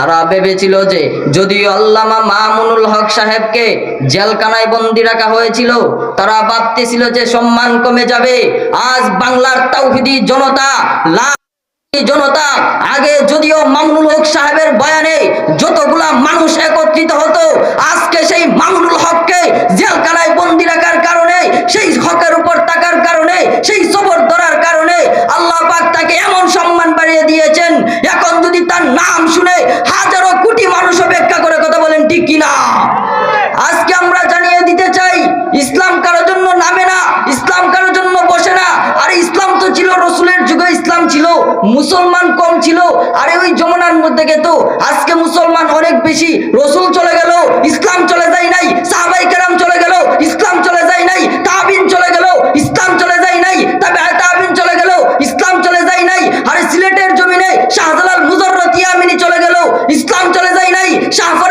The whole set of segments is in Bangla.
তারা ভেবেছিল যে যদিও আল্লামা মামুনুল হক সাহেবকে জেলখানায় বন্দি রাখা হয়েছিল, তারা ভাবতেছিল যে সম্মান কমে যাবে। আজ বাংলার তাওহিদি জনতা জনতা, আগে যদিও মামুনুল হক সাহেবের বয়ানে যতগুলা মানুষ একত্রিত হতো, আজকে সেই মামুনুল হককে জেলখানায় বন্দি রাখার কারণে, সেই হকের উপর টাকার কারণে, সেই সবর কারণে পাক তাকে এমন সম্মান বাড়িয়ে দিয়েছেন, এখন যদি তার নাম শুনে হাজারো কোটি মানুষ অপেক্ষা করে কথা বলেন, ঠিক কিনা? আজকে আমরা জানিয়ে দিতে চাই, ইসলাম কারোর জন্য নামে না, ইসলাম কারোর জন্য বসে না, আরে ইসলাম তো ছিল রসুলের যুগে, ইসলাম ছিল মুসলমান কম ছিল, আরে ওই জমানার মধ্যে তো আজকে মুসলমান অনেক বেশি, রসুল চলে গেল, ইসলাম চলে যায় নাই, সাহাবাই যায়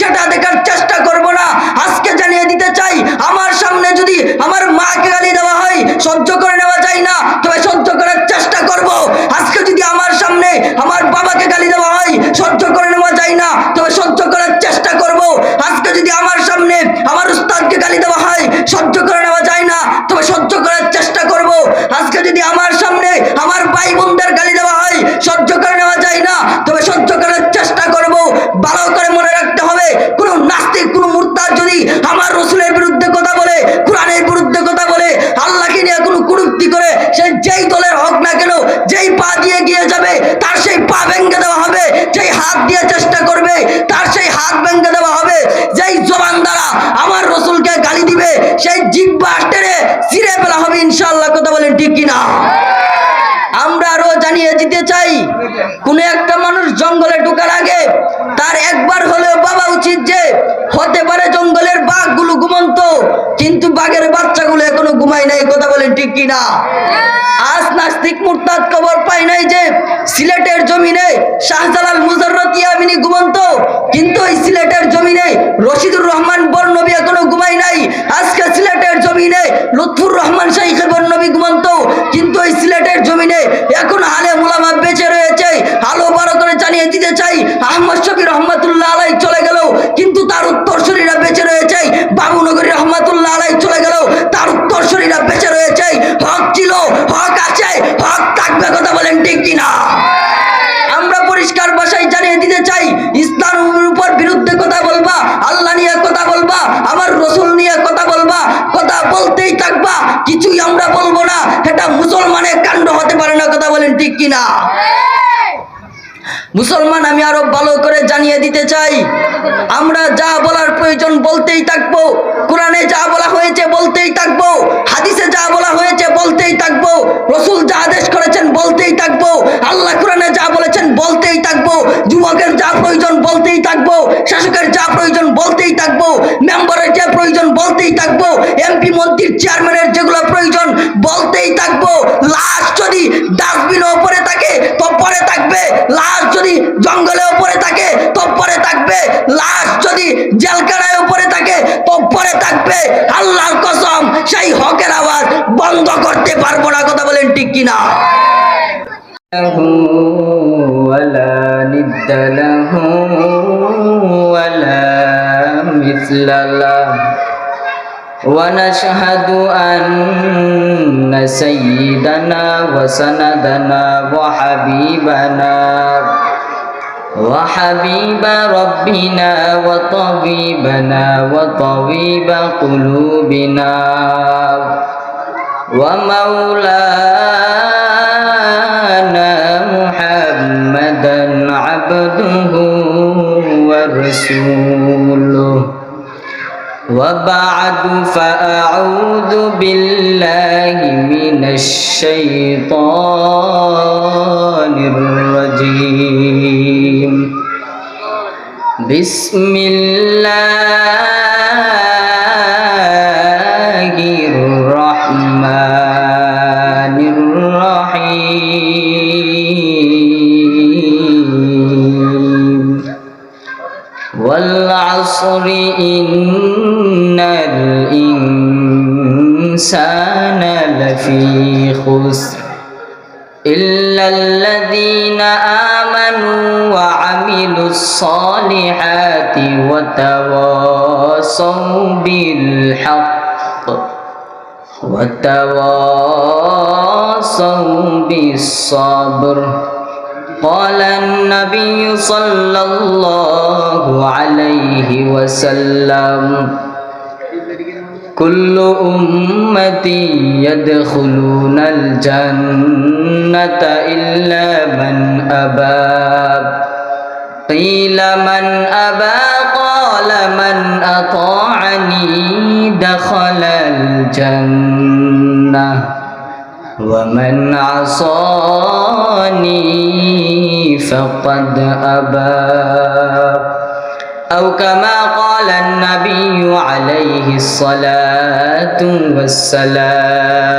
সেটা দেখার চেষ্টা করব না। আজকে জানিয়ে দিতে চাই, আমার সামনে যদি আমার মাকে গালি দেওয়া হয়, সহ্য করে নেওয়া যায় না, তবে সহ্য করার চেষ্টা করব। আজকে যদি আমার সামনে আমার বাবাকে গালি দেওয়া হয়, সহ্য করে নেওয়া যায় না, তবে সহ্য করার চেষ্টা করব। আজকে যদি আমার সামনে আমার উস্তাদকে গালি দেওয়া হয়, সহ্য করে নেওয়া যায় না, তবে সহ্য করার চেষ্টা করব। আজকে যদি আমার সামনে আমার ভাই বোনদের গালি দেওয়া হয়, সহ্য আমার রসুলের বিরুদ্ধে কথা বলে কোরআনের বিরুদ্ধে কথা বলে আল্লাহকে নিয়ে কোনো কুরুক্তি করে সে যেই দলের হোক না কেন যেই পা দিয়ে গিয়ে যাবে তার সেই পা ভেঙে দেওয়া হবে যেই হাত দিয়ে চেষ্টা করবে তার সেই হাত ভেঙে দেওয়া হবে যেই জবান দ্বারা আমার রসুলকে গালি দিবে সেই জিব্বা টেনে ছিঁড়ে ফেলা হবে ইনশাআল্লাহ কথা বলেন ঠিক কিনা আমরা আরও জানিয়ে দিতে চাই কোন একটা মানুষ জঙ্গলে ঢোকার আগে তার একবার হলেও বাবা উচিত যে হতে পারে জঙ্গলের বাঘগুলো ঘুমন্ত কিন্তু বাঘের বাচ্চাগুলো এখনও ঘুমায় নাই কথা বলেন ঠিক কিনা আজ নাস্তিক মুরতাদ খবর পাই নাই যে সিলেটের জমিনে শাহজালাল মুজাররত ইয়ামিনী ঘুমন্ত কিন্তু এই সিলেটের জমিনে রশিদুর রহমান কিনা মুসলমান, আমি আরও ভালো করে জানিয়ে দিতে চাই। আমরা যা বলার প্রয়োজন বলতেই থাকব। কোরআনে যা বলা হয়েছে বলতেই থাকব। হাদিসে যা বলা হয়েছে বলতেই থাকব। রসুল যা আদেশ করেছেন বলতেই থাকব। আল্লাহ কোরআনে যা বলেছেন বলতেই থাকব। যুবকের যা প্রয়োজন বলতেই থাকব। শাসকের যা প্রয়োজন বলতেই থাকব। মেম্বারের যা প্রয়োজন বলতেই থাকব। এমপি মন্ত্রীর চেয়ারম্যানের যেগুলো প্রয়োজন বলতেই থাকব। লাস্ট যদি ডাস্টবিনের উপরে জঙ্গলে উপরে থাকে তো পরে থাকবে লাশ যদি জেলখানায় উপরে থাকে তো পরে থাকবে আল্লাহর কসম সেই হকের আওয়াজ বন্ধ করতে পারবো না কথা বলেন ঠিক কিনা له ولا ند له ولا مثل له ونشهد أن سيدنا وسندنا وحبيبنا وحبيب ربنا وطبيبنا وطبيب قلوبنا ومولانا محمدا عبده ورسوله. وبعد فأعوذ بالله من الشيطان الرجيم. بسم الله الرحمن الرحيم. والعصر إن وتواصوا بالحق وتواصوا بالصبر قال النبي صلى الله عليه وسلم كل أمتي يدخلون الجنة إلا من أبى. قيل من أبى قال من أطاعني دخل الجنة ومن عصاني فقد أبى أو كما قال النبي عليه الصلاة والسلام.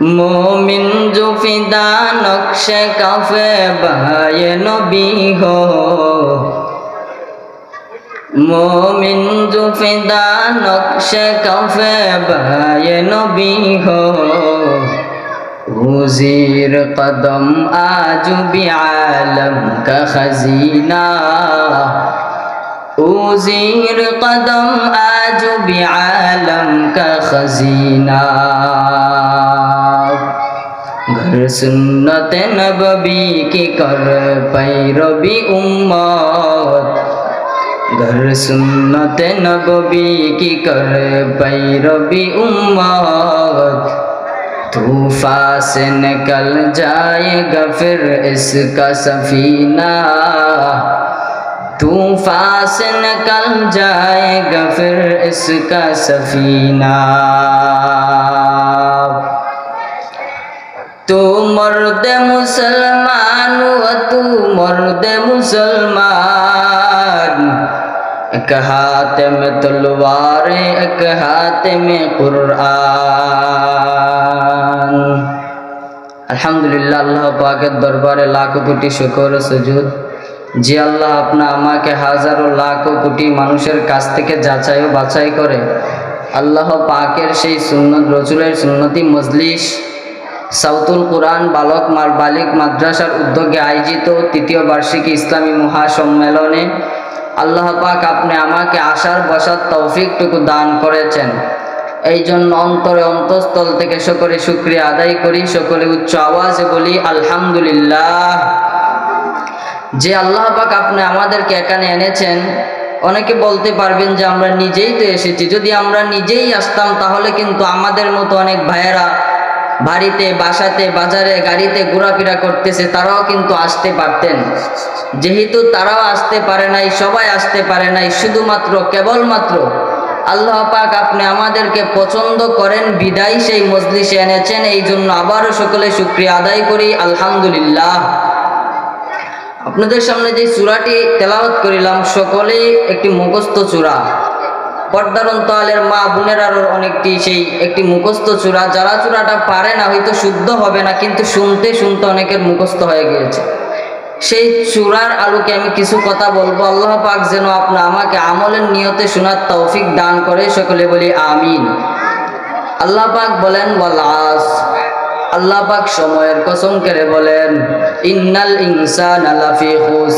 মোমিন জুফিদা নকশে কাফে ভাই নবী হো মোমিন জুফিদা নকশে কাফে ভাই নবী হো وزیر قدم آج بعالم کا خزینہ وزیر قدم آج بعالم کا خزینہ भी आलम का कर पैरबी उम्मत। घर सुन्नत नबी की कर पैरबी उम्मत। तूफा से निकल जाएगा फिर इसका सफीना। तूफा से निकल जाएगा फिर इसका सफीना। তু মর্দে মুসলমান তু মরদে মুসলমান এক হাতে মে তলবার এক হাতে মে কুরআন আলহামদুলিল্লাহ আল্লাহ পাকের দরবারে লাখো কোটি শুকর সুজুদ যে আল্লাহ আপনা আমাকে হাজারো লাখো কোটি মানুষের কাছ থেকে যাচাই ও বাছাই করে আল্লাহ পাকের সেই সুন্নত, রসুলের সুন্নতি, মজলিস সাউতুল কোরআন বালক মার বালিক মাদ্রাসার উদ্যোগে আয়োজিত তৃতীয় বার্ষিকী ইসলামী মহাসম্মেলনে আল্লাহ পাক আপনি আমাকে আসার বসার তৌফিকটুকু দান করেছেন। এই জন্য অন্তরে অন্তঃস্থল থেকে সকলে শুক্রিয়া আদায় করি, সকলে উচ্চ আওয়াজে বলি, আলহামদুলিল্লাহ। যে আল্লাহ পাক আপনি আমাদেরকে এখানে এনেছেন, অনেকে বলতে পারবেন যে আমরা নিজেই তো এসেছি। যদি আমরা নিজেই আসতাম, তাহলে কিন্তু আমাদের মতো অনেক ভাইয়েরা বাড়িতে, বাসাতে, বাজারে, গাড়িতে ঘোরাফেরা করতেছে, তারাও কিন্তু আসতে পারতেন। যেহেতু তারাও আসতে পারে নাই, সবাই আসতে পারে নাই, শুধুমাত্র, কেবলমাত্র আল্লাহ পাক আপনি আমাদেরকে পছন্দ করেন, বিদায় সেই মজলিসে এনেছেন, এই জন্য আবারও সকলে শুক্রিয়া আদায় করি, আলহামদুলিল্লাহ। আপনাদের সামনে যে চূড়াটি তেলাওয়াত করিলাম, সকলেই একটি মুখস্থ চূড়া। পর্দার অন্তরালের মা বোনেরারও অনেকটি সেই একটি মুখস্থ চূড়া, যারা চূড়াটা পারে না হয়তো শুদ্ধ হবে না, কিন্তু শুনতে শুনতে অনেকের মুখস্থ হয়ে গিয়েছে। সেই চূড়ার আলোকে আমি কিছু কথা বলব। আল্লাহ পাক যেন আপনা আমাকে আমলের নিয়তে শোনার তৌফিক দান করে, সকলে বলি আমিন। আল্লাহ পাক বলেন, ওয়ালাস। আল্লাহ পাক সময়ের কসম করে বলেন, ইন্নাল ইনসান আলাফি খুস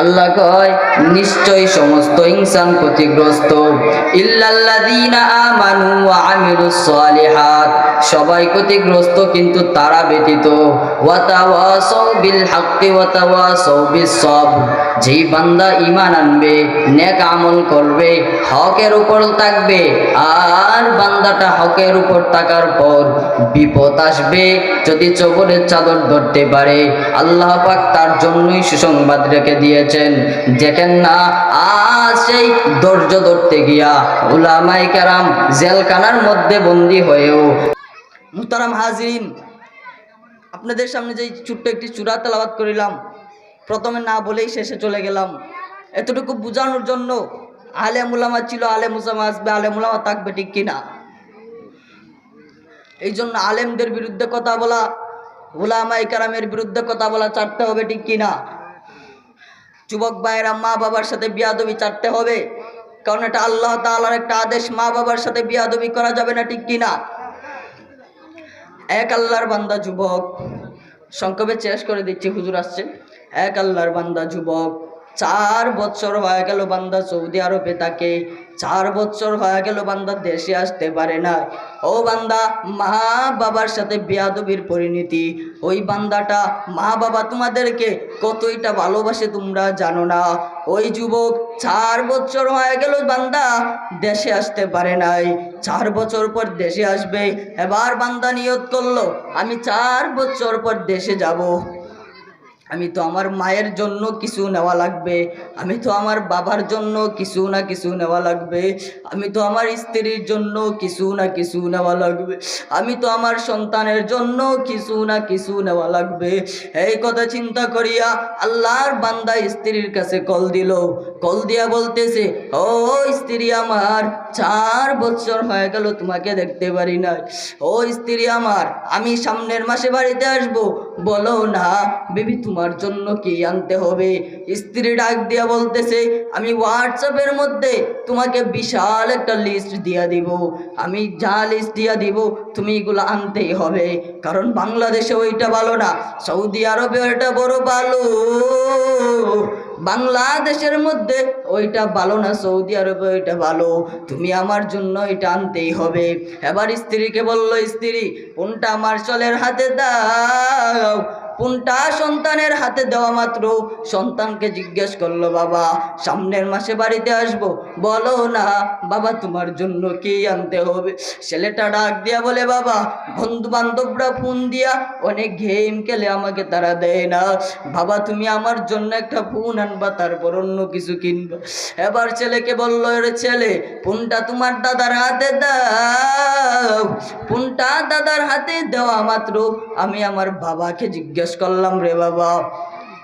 আল্লাহ কয় নিশ্চয় সমস্ত ইনসান ক্ষতিগ্রস্ত। সবাই ক্ষতিগ্রস্ত কিন্তু তারা ব্যতীত। যেই বান্দা ঈমান আনবে, নেক আমল করবে, হকের উপর থাকবে আর বান্দাটা হকের উপর থাকার পর বিপদ আসবে যদি চবরের চাদর ধরতে পারে। আল্লাহ পাক তার জন্যই সুসংবাদ রেখে দিয়েছেন দেখেন না, আজ সেই ধৈর্য ধরতে গিয়া উলামাই কারাম জেলখানার মধ্যে বন্দী হয়েও। মুতারাম হাজিরিন, আপনাদের সামনে যে ছোট্ট একটি চূড়া তেলাবাত করিলাম, প্রথমে না বলেই শেষে চলে গেলাম। এতটুকু বোঝানোর জন্য আলে মুলামা ছিল আলে মুসামা আসবে, আলে মুলামা থাকবে ঠিক কিনা? এই জন্য আলেমদের বিরুদ্ধে কথা বলা উলামাই কারামের বিরুদ্ধে কথা বলা চারতে হবে ঠিক কিনা? যুবক ভাইয়েরা মা বাবার সাথে বিয়াদবি চাটতে হবে। কারণ এটা আল্লাহ তালার একটা আদেশ, মা বাবার সাথে বিয়াদবি করা যাবে না, ঠিক কিনা? এক আল্লাহর বান্দা যুবক, সংক্ষেপে শেষ করে দিচ্ছি, হুজুর আসছে। এক আল্লাহর বান্দা যুবক চার বছর হয়ে গেল বান্দা সৌদি আরবে থাকে চার বছর হয়ে গেল বান্দা দেশে আসতে পারে না ও বান্দা, মা বাবার সাথে বিয়াদবির পরিণতি। ওই বান্দাটা, মা বাবা তোমাদেরকে কতইটা ভালোবাসে তোমরা জানো না। ওই যুবক চার বছর হয়ে গেল বান্দা দেশে আসতে পারে নাই। চার বছর পর দেশে আসবে। এবার বান্দা নিয়ত করল, আমি চার বছর পর দেশে যাব। আমি তো আমার মায়ের জন্য কিছু নেওয়া লাগবে। আমি তো আমার বাবার জন্য কিছু না কিছু নেওয়া লাগবে। আমি তো আমার স্ত্রীর জন্য কিছু না কিছু নেওয়া লাগবে। আমি তো আমার সন্তানের জন্য কিছু না কিছু নেওয়া লাগবে। এই কথা চিন্তা করিয়া আল্লাহর বান্দা স্ত্রীর কাছে কল দিল। কল দিয়া বলতেছে, ও স্ত্রী আমার, চার বছর হয়ে গেল তোমাকে দেখতে পারি নাই। ও স্ত্রী আমার, আমি সামনের মাসে বাড়িতে আসব। বলো না, বেবি তোমার জন্য কি আনতে হবে? স্ত্রী ডাক দিয়া বলতেছে, আমি হোয়াটসঅ্যাপের মধ্যে তোমাকে বিশাল একটা লিস্ট দিয়া দিব। আমি যা লিস্ট দিয়া দিব, তুমি এগুলো আনতেই হবে। কারণ বাংলাদেশে ওইটা ভালো না, সৌদি আরবে ওইটা বড় ভালো। বাংলাদেশের মধ্যে ওইটা ভালো না, সৌদি আরবে ওইটা ভালো। তুমি আমার জন্য এটা আনতেই হবে। এবার স্ত্রীকে বলল, স্ত্রী, কোনটা আমার চলের হাতে দাও? কোনটা সন্তানের হাতে দেওয়া মাত্র? সন্তানকে জিজ্ঞেস করল, বাবা, সামনের মাসে বাড়িতে আসব। বলো না, বাবা, তোমার জন্য কি আনতে হবে? ছেলেটা ডাক দিয়া বলে, বাবা বন্ধু বান্ধবরা ফোন দিয়া অনেক গেম খেলে আমাকে তারা দেয় না। বাবা, তুমি আমার জন্য একটা ফোন আনবা, তারপর অন্য কিছু কিনবা। এবার ছেলেকে বলল রে ছেলে, ফোনটা তোমার দাদার হাতে দাও। ফোনটা দাদার হাতে দেওয়া মাত্র। আমি আমার বাবাকে জিজ্ঞেস করলাম রে বাবা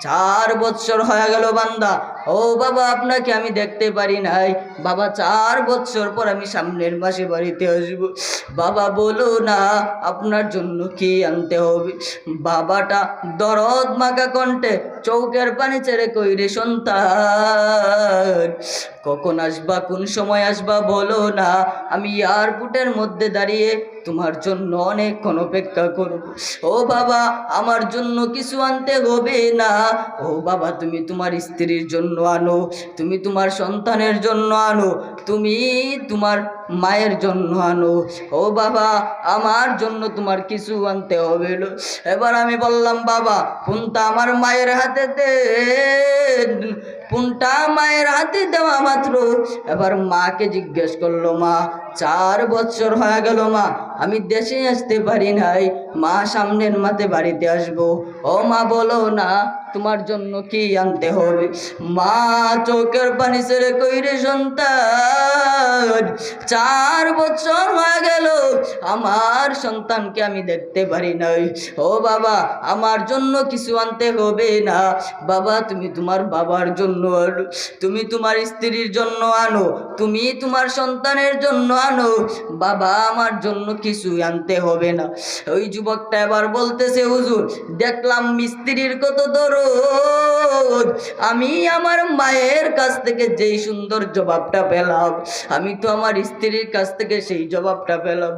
চার বছর হয়ে গেল বান্দা ও বাবা, আপনাকে আমি দেখতে পারি নাই। বাবা, চার বছর পর আমি সামনের মাসে বাড়িতে আসব। বাবা, বলো না, আপনার জন্য কি আনতে হবে? বাবাটা দরদ মাকা কণ্ঠে চৌকের পানি ছেড়ে কইরে, সন্তান, কখন আসবা, কোন সময় আসবা, বলো না। আমি এয়ারপোর্টের মধ্যে দাঁড়িয়ে তোমার জন্য অনেকক্ষণ অপেক্ষা করব। ও বাবা, আমার জন্য কিছু আনতে হবে না। ও বাবা, তুমি তোমার স্ত্রীর জন্য আনো, তুমি তোমার সন্তানের জন্য আনো, তুমি তোমার মায়ের জন্য আনো ও বাবা, আমার জন্য তোমার কিছু আনতে হবে। এবার আমি বললাম, বাবা, ফোনটা আমার মায়ের হাতে দে ফোনটা মায়ের হাতে দেওয়া মাত্র? এবার মাকে জিজ্ঞেস করল, মা, চার বছর হয়ে গেল, মা, আমি দেশে আসতে পারি নাই। মা সামনের মাতে বাড়িতে আসব। ও মা, বলো না, তোমার জন্য কি আনতে হবে? মা, চোখের পানি ছেড়ে কইরে সন্তান, চার বছর হয়ে গেল, আমার সন্তানকে আমি দেখতে পারি নাই। ও বাবা, আমার জন্য কিছু আনতে হবে না। বাবা, তুমি তোমার বাবার জন্য আনো তুমি তোমার স্ত্রীর জন্য আনো, তুমি তোমার সন্তানের জন্য আনো। বাবা, আমার জন্য কিছু আনতে হবে না। ওই যুবকটা এবার বলতেছে, হুজুর, দেখলাম মিস্ত্রির কত দরদ। আমি আমার মায়ের কাছ থেকে যেই সুন্দর জবাবটা পেলাম, আমি তো আমার স্ত্রীর কাছ থেকে সেই জবাবটা পেলাম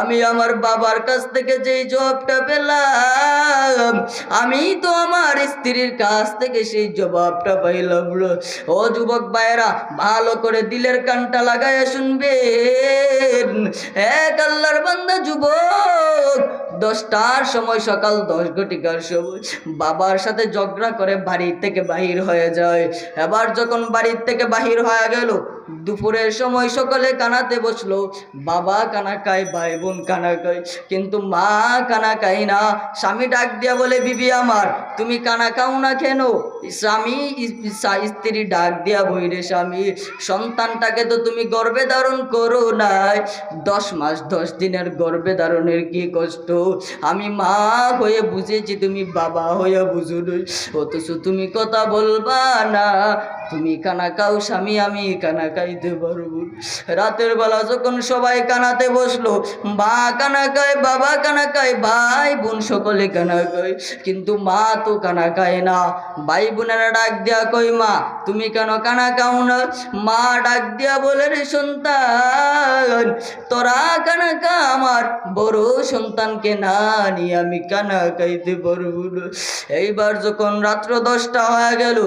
আমি আমার বাবার কাছ থেকে যেই জবাবটা পেলাম, আমি তো আমার স্ত্রীর কাছ থেকে সেই জবাবটা পাইলাম না। ও যুবক ভালো করে দিলের কানটা এক আল্লাহর বান্দা যুবক, দশটার সময় সকাল দশ ঘটিকার সময় বাবার সাথে ঝগড়া করে বাড়ির থেকে বাহির হয়ে যায় এবার যখন বাড়ির থেকে বাহির হয়ে গেল দুপুরের সময় সকলে কানাতে বসল। বাবা কানা খায়, ভাই বোন কানা খায়, কিন্তু মা কানা খায় না। স্বামী ডাক দিয়া বলে, বিবি আমার, তুমি কানা খাও না কেন? স্বামী স্ত্রী ডাক দিয়া বইরে স্বামী, সন্তানটাকে তো তুমি গর্বে ধারণ করো নাই। দশ মাস, দশ দিনের গর্বে ধারণের কি কষ্ট? আমি মা হয়ে বুঝেছি, তুমি বাবা হয়ে বুঝো নাই অথচ তুমি কথা বলবা না। তুমি কানা খাও স্বামী, আমি কানা খাইতে পারব। রাতের বেলা যখন সবাই কানাতে বসল, মা কানা খায় বাবা কানা খায় ভাই বোন সকলে কানা খায় কিন্তু মা তো কানা খায় না। ভাই বোনেরা ডাক দিয়া কই মা, তুমি কেন কানা খাও না? মা ডাক দিয়া বলে, রে সন্তান, তোরা কানা খা আমার বড় সন্তানকে না নিয়ে আমি কানা খাইতে পারব না। এইবার যখন রাত্র দশটা হয়ে গেল,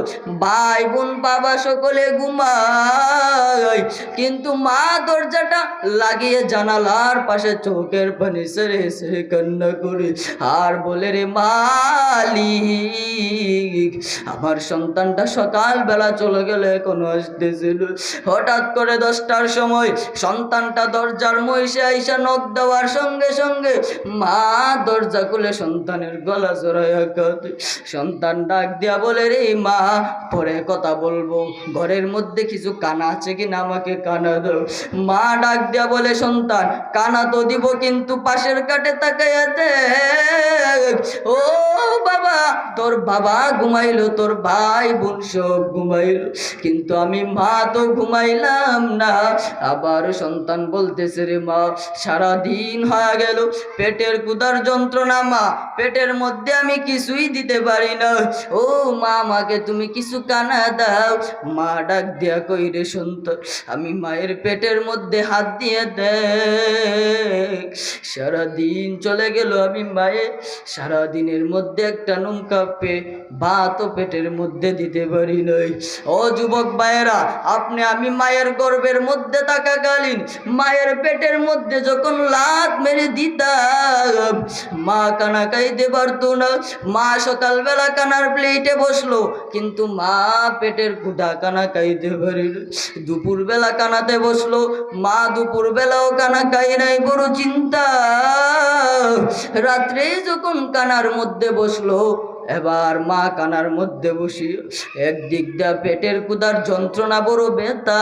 ভাই বোন বাবা সকলে ঘুমায়। কিন্তু মা দরজাটা লাগিয়ে জানালার পাশে চোখের পানি সেরে সেরে কান্না করে। আর বলে, রে মালিক, আমার সন্তানটা সকালবেলা চলে গেলে এখনও আসতেছিল। হঠাৎ করে দশটার সময় সন্তানটা দরজার মহিষে আইসা নখ দেওয়ার সঙ্গে সঙ্গে মা দরজা খুলে সন্তানের গলা জড়াইয়া সন্তান ডাক দিয়া বলে, রে মা, পরে কথা বলব, ঘরের মধ্যে কিছু কানা আছে কিনা আমাকে কানা দাও। মা ডাক দিয়া বলে, সন্তান, কানা তো দিব কিন্তু পাশের কাটে তাকাইয়া দেখ। ও বাবা, তোর বাবা ঘুমাইলো, তোর ভাই বোন সব ঘুমাইলো। কিন্তু আমি মা তো ঘুমাইলাম না। আবার সন্তান বলতেছে রে মা সারা দিন হয়ে গেল, পেটের কুদার যন্ত্রণা মা, পেটের মধ্যে আমি কিছুই দিতে পারি না। ও মা, আমাকে তুমি কিছু কানা দাও। মা ডাক দিয়া কই রে সন্তান আমি মায়ের পেটের মধ্যে হাত দিয়ে দেখ। সারা দিন চলে গেল আমি মায়ের সারাদিনের মধ্যে একটা নৌকা পে, ভাতও পেটের মধ্যে দিতে পারি নাই। ও যুবক ভাইয়েরা, আপনি আমি মায়ের গর্ভের মধ্যে থাকাকালীন, মায়ের পেটের মধ্যে যখন লাত মেরে দিতাম, মা কানা খাইতে পারতো না। মা সকালবেলা কানার প্লেটে বসল, কিন্তু মা পেটের কুটা কানা খাইতে পারি না দুপুরবেলা কানাতে বসল, মা দুপুরবেলাও কানা কাই নাই, বড় চিন্তা। রাত্রে যখন কানার মধ্যে বসল এবার মা কানার মধ্যে বসি। একদিক দিয়া পেটের কুদার যন্ত্রণা বড় বেতা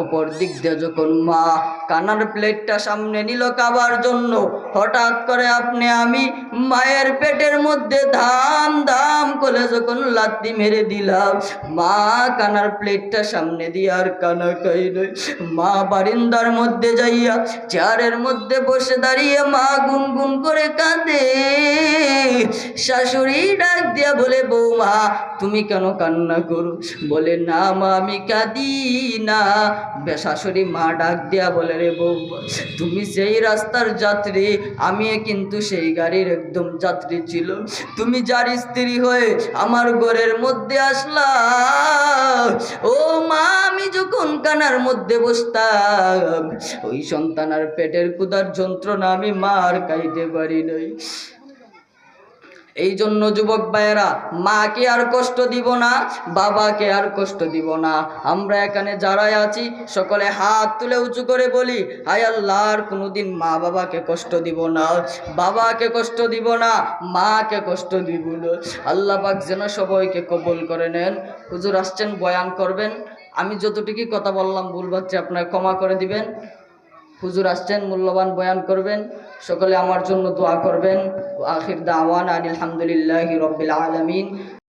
অপর দিক দিয়ে যখন মা কানার প্লেটটা সামনে নিল খাবার জন্য, হঠাৎ করে আপনি আমি মায়ের পেটের মধ্যে ধাম ধাম করে যখন লাত্তি মেরে দিলাম, মা কানার প্লেটটা সামনে দিয়ে আর কানা খাই নই। মা বারিন্দার মধ্যে যাইয়া চেয়ারের মধ্যে বসে দাঁড়িয়ে মা গুনগুন করে কাঁদে। শাশুড়ি ডাক দিয়া বলে, বৌমা, তুমি কেন কান্না করো? বলে, না মা, আমি কাঁদি না। বে শাশুড়ি মা ডাক দিয়া বলে, রে বৌমা, তুমি সেই রাস্তার যাত্রী আমি কিন্তু সেই গাড়ির একদম যাত্রী ছিল। তুমি যার স্ত্রী হয়ে আমার ঘরের মধ্যে আসলা। ও মা, আমি যখন কানার মধ্যে বসতাম, ওই সন্তান আর পেটের কুদার যন্ত্রণা আমি মার খাইতে পারি নাই। এই জন্য যুবক ভাইয়েরা, মাকে আর কষ্ট দিব না, বাবাকে আর কষ্ট দিব না। আমরা এখানে যারাই আছি, সকলে হাত তুলে উঁচু করে বলি, হায় আল্লাহর কোনোদিন মা বাবাকে কষ্ট দিব না, বাবাকে কষ্ট দিব না, মাকে কষ্ট দিব না। আল্লাহ পাক যেন সবাইকে কবল করে নেন। হুজুর আসছেন, বয়ান করবেন। আমি যতটুকুই কথা বললাম, ভুল বাচ্চা আপনার ক্ষমা করে দিবেন। হুজুর আসছেন, মূল্যবান বয়ান করবেন। সকলে আমার জন্য দোয়া করবেন। আখির দাওয়ান আলহামদুলিল্লাহ রবিল আলমিন।